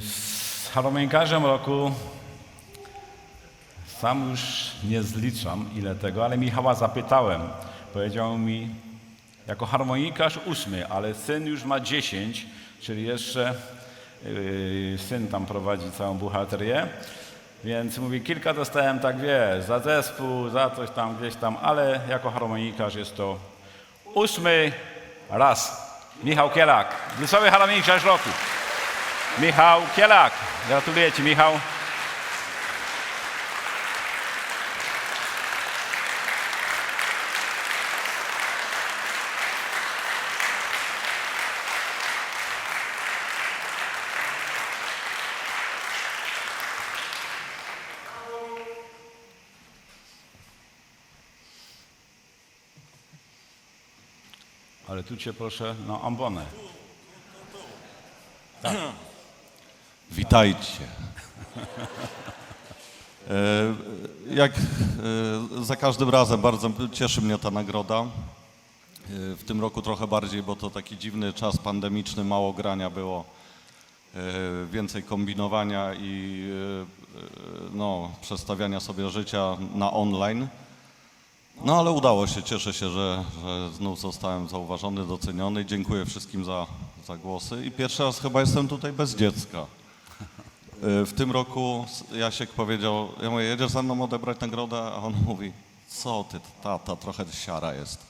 Z harmonikarzem roku sam już nie zliczam ile tego, ale Michała zapytałem. Powiedział mi, jako harmonikarz ósmy, ale syn już ma dziesięć, czyli jeszcze yy, syn tam prowadzi całą buchalterię. Więc mówi, kilka dostałem, tak wiesz, za zespół, za coś tam, gdzieś tam, ale jako harmonikarz jest to ósmy raz. Michał Kielak, Wysłowy harmonikarz roku. Michał Kielak, gratuluję Ci Michał. Ale tu Cię proszę na ambonę. Witajcie. E, Jak e, za każdym razem bardzo cieszy mnie ta nagroda. E, W tym roku trochę bardziej, bo to taki dziwny czas pandemiczny, mało grania było, więcej kombinowania i no, przestawiania sobie życia na online. No ale udało się, cieszę się, że, że znów zostałem zauważony, doceniony. Dziękuję wszystkim za, za głosy i pierwszy raz chyba jestem tutaj bez dziecka. Y, W tym roku Jasiek powiedział, ja mówię, jedziesz ze mną odebrać nagrodę, a on mówi, co ty, tata, trochę siara jest.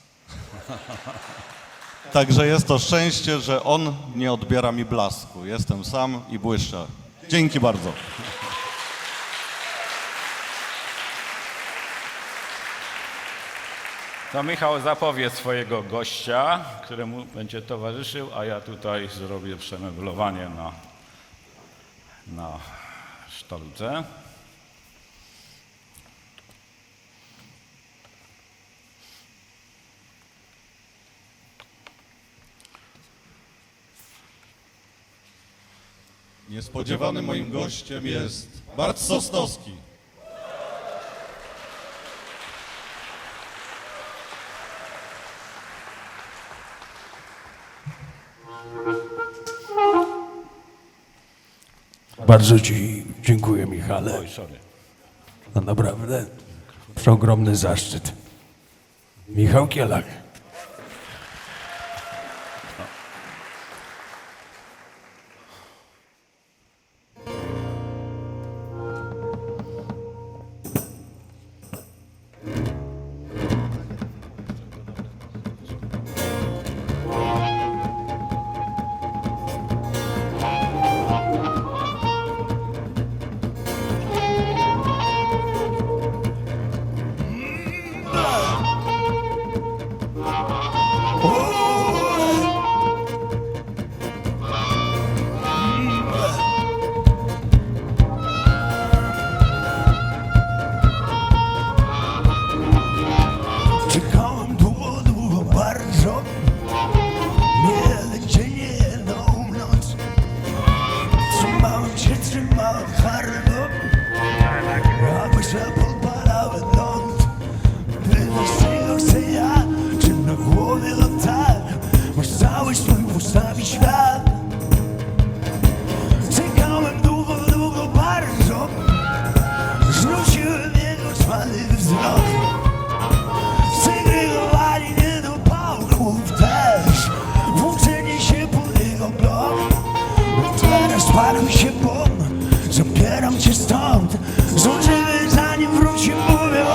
Także jest to szczęście, że on nie odbiera mi blasku. Jestem sam i błyszczę. Dzięki bardzo. To Michał zapowie swojego gościa, któremu będzie towarzyszył, a ja tutaj zrobię przemeblowanie na, na sztaludze. Niespodziewanym moim gościem jest Bart Sosnowski. Bardzo Ci dziękuję, Michale. No naprawdę, przeogromny zaszczyt. Michał Kielak. Segregowali nie do pałków też Włóczenie się po jego blok Teraz paluj się bum Zabieram cię stąd Zdążymy zanim wróci mówię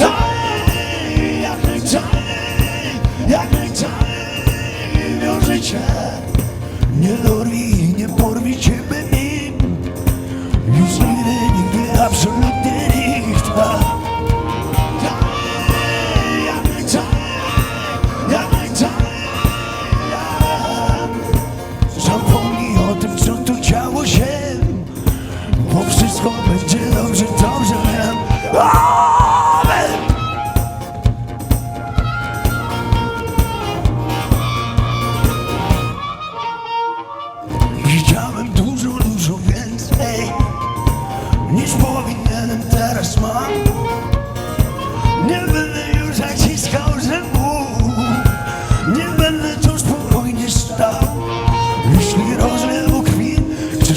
Dalej, jak najdalej Jak najdalej Wiąże cię Nie dorwi,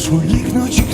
своїх ночей.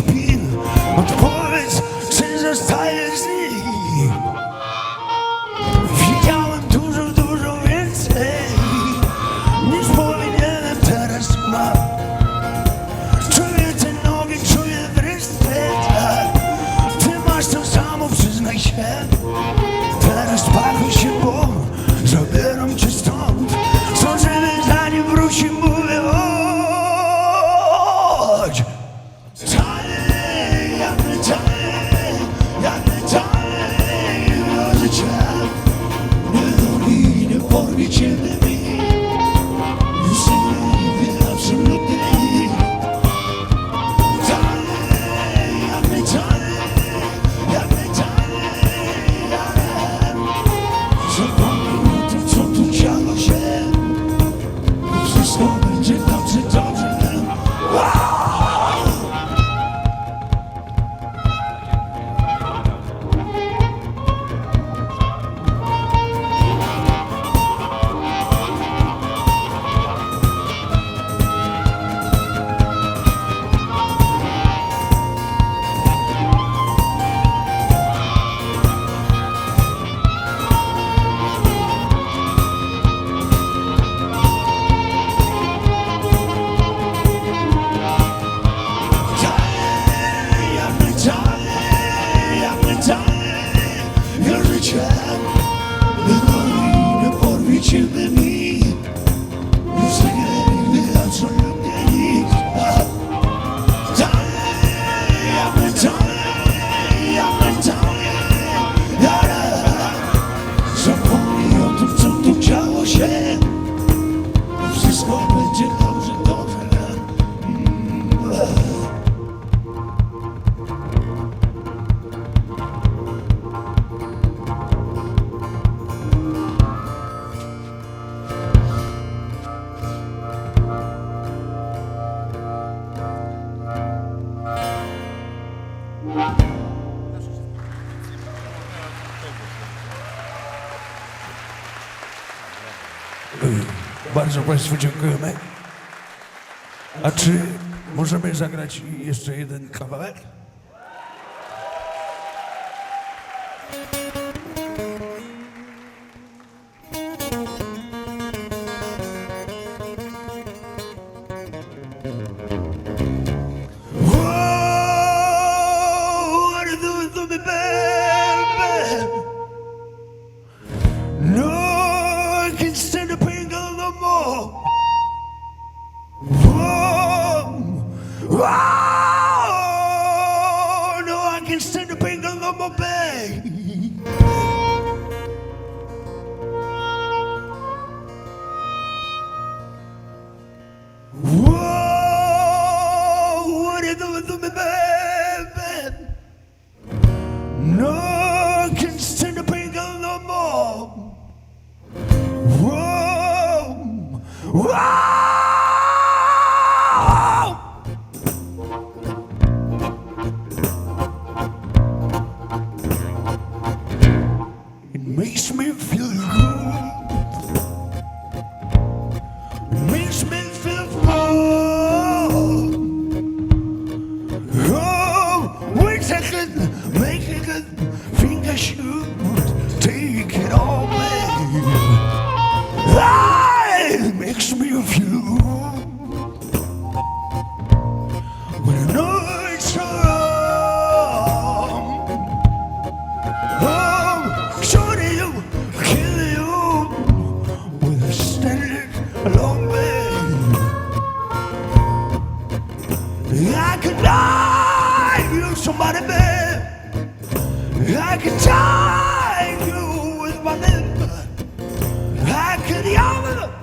Bardzo Państwu dziękujemy. A czy możemy zagrać jeszcze jeden kawałek? of you. When I come, I'm shooting you, kill you with a standing along me. I could die, you somebody, man. I could die, you with my limb. I could yell.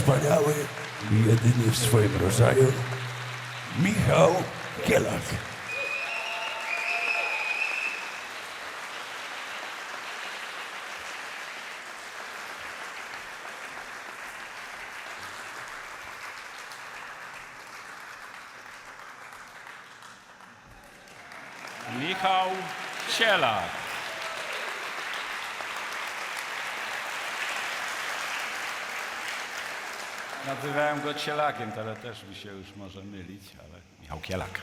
Wspaniały i jedyny w swoim rodzaju Michał Kielak. Michał Cielak. Nazywałem go Cielakiem, ale też mi się już może mylić, ale Michał Kielak.